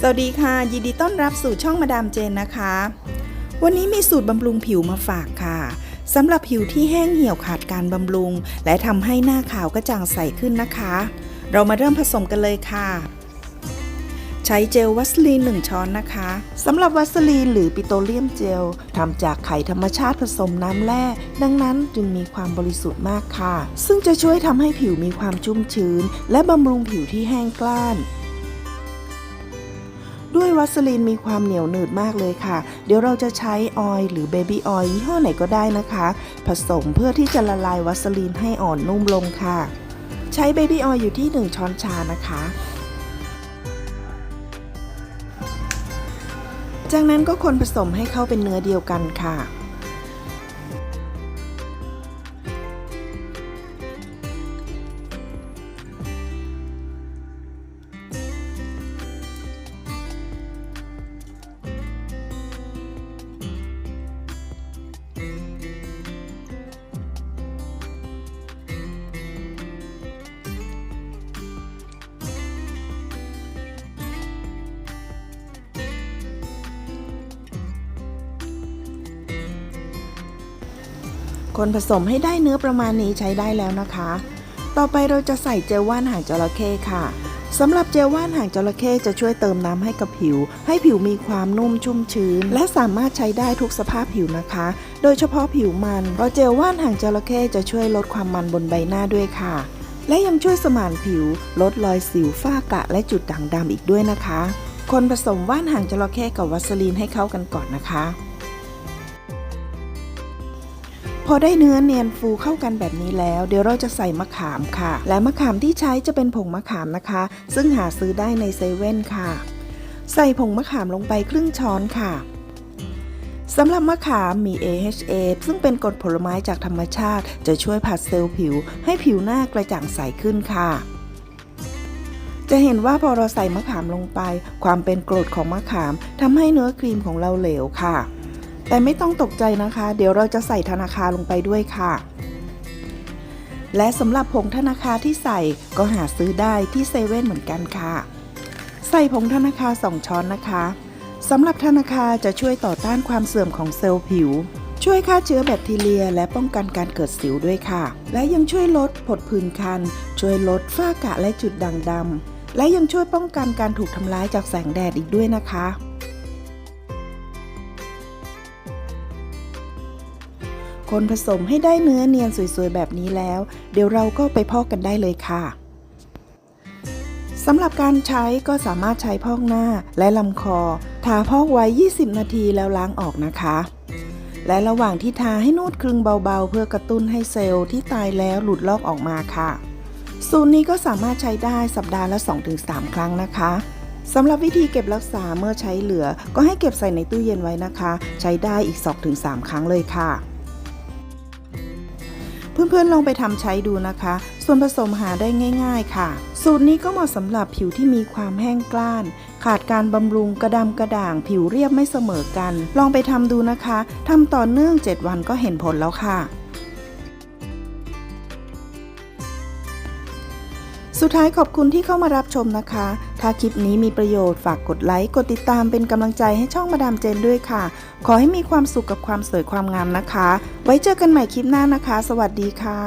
สวัสดีค่ะ ยินดีต้อนรับสู่ช่องมาดามเจนนะคะ วันนี้มีสูตรบำรุงผิวมาฝากค่ะสำหรับผิวที่แห้งเหี่ยวขาดการบำรุง และทำให้หน้าขาวกระจ่างใสขึ้นนะคะ เรามาเริ่มผสมกันเลยค่ะ ใช้เจลวัสลีน 1 ช้อนนะคะสำหรับวัสลีนหรือปิโตรเลียมเจลทำจากไข่ธรรมชาติผสมน้ำแร่ ดังนั้นจึงมีความบริสุทธิ์มากค่ะ ซึ่งจะช่วยทำให้ผิวมีความชุ่มชื้น และบำรุงผิวที่แห้งกล้าน ด้วยวัสลีนมีความเหนียวหนืดมากเลยค่ะ เดี๋ยวเราจะใช้ออยล์หรือเบบี้ออยล์ยี่ห้อไหนก็ได้นะคะ ผสมเพื่อที่จะละลายวัสลีนให้อ่อนนุ่มลงค่ะ ใช้เบบี้ออยล์อยู่ที่ 1 ช้อนชานะคะจากนั้นก็คนผสมให้เข้าเป็นเนื้อเดียวกันค่ะ คนผสมให้ได้เนื้อประมาณนี้ใช้ได้แล้วนะคะ ต่อไปเราจะใส่เจลว่านหางจระเข้ค่ะสำหรับเจลว่านหางจระเข้จะช่วยเติมน้ำให้กับผิว ให้ผิวมีความนุ่มชุ่มชื้น และสามารถใช้ได้ทุกสภาพผิวนะคะ โดยเฉพาะผิวมันเพราะเจลว่านหางจระเข้จะช่วยลดความมันบนใบหน้าด้วยค่ะ และยังช่วยสมานผิว ลดรอยสิวฝ้ากระและจุดด่างดำอีกด้วยนะคะ คนผสมว่านหางจระเข้กับวัสลีนให้เข้ากันก่อนนะคะ พอได้เนื้อเนียนฟูเข้ากันแบบนี้แล้ว เดี๋ยวเราจะใส่มะขามค่ะ และมะขามที่ใช้จะเป็นผงมะขามนะคะ ซึ่งหาซื้อได้ในเซเว่นค่ะ ใส่ผงมะขามลงไปครึ่งช้อนค่ะสำหรับมะขามมี AHA ซึ่งเป็นกรดผลไม้จากธรรมชาติ จะช่วยผัดเซลล์ผิว ให้ผิวหน้ากระจ่างใสขึ้นค่ะ จะเห็นว่าพอเราใส่มะขามลงไป ความเป็นกรดของมะขามทำให้เนื้อครีมของเราเหลวค่ะ แต่ไม่ต้องตกใจนะคะ เดี๋ยวเราจะใส่ธนาคารลงไปด้วยค่ะ และสำหรับผงธนาคารที่ใส่ก็หาซื้อได้ที่เซเว่นเหมือนกันค่ะ ใส่ผงธนาคาร2ช้อนนะคะสำหรับธนาคารจะช่วยต่อต้านความเสื่อมของเซลล์ผิว ช่วยฆ่าเชื้อแบคทีเรีย และป้องกันการเกิดสิวด้วยค่ะ และยังช่วยลดผดผื่นคัน ช่วยลดฝ้ากระและจุดด่างดำและยังช่วยป้องกันการถูกทำร้ายจากแสงแดดอีกด้วยนะคะ คนผสมให้ได้เนื้อเนียนสวยๆ แบบนี้แล้ว เดี๋ยวเราก็ไปพอกกันได้เลยค่ะสำหรับการใช้ก็สามารถใช้พอกหน้าและลำคอ ทาพอกไว้ 20 นาทีแล้วล้างออกนะคะ และระหว่างที่ทาให้นวดคลึงเบาๆ เพื่อกระตุ้นให้เซลล์ที่ตายแล้วหลุดลอกออกมาค่ะ สูตรนี้ก็สามารถใช้ได้สัปดาห์ละ 2-3 ครั้งนะคะสำหรับวิธีเก็บรักษาเมื่อใช้เหลือ ก็ให้เก็บใส่ในตู้เย็นไว้นะคะ ใช้ได้อีก 2-3 ครั้งเลยค่ะ เพื่อนๆลองไปทำใช้ดูนะคะ ส่วนผสมหาได้ง่าย ๆ ค่ะ สูตรนี้ก็เหมาะสำหรับผิวที่มีความแห้งกล้าน ขาดการบำรุงกระดำกระด่าง ผิวเรียบไม่เสมอกัน ลองไปทำดูนะคะทำต่อเนื่อง 7 วันก็เห็นผลแล้วค่ะ สุดท้ายขอบคุณที่เข้ามารับชมนะคะ ถ้าคลิปนี้มีประโยชน์ฝากกดไลค์ กดติดตามเป็นกำลังใจให้ช่องมาดามเจนด้วยค่ะ ขอให้มีความสุขกับความสวยความงามนะคะ ไว้เจอกันใหม่คลิปหน้านะคะ สวัสดีค่ะ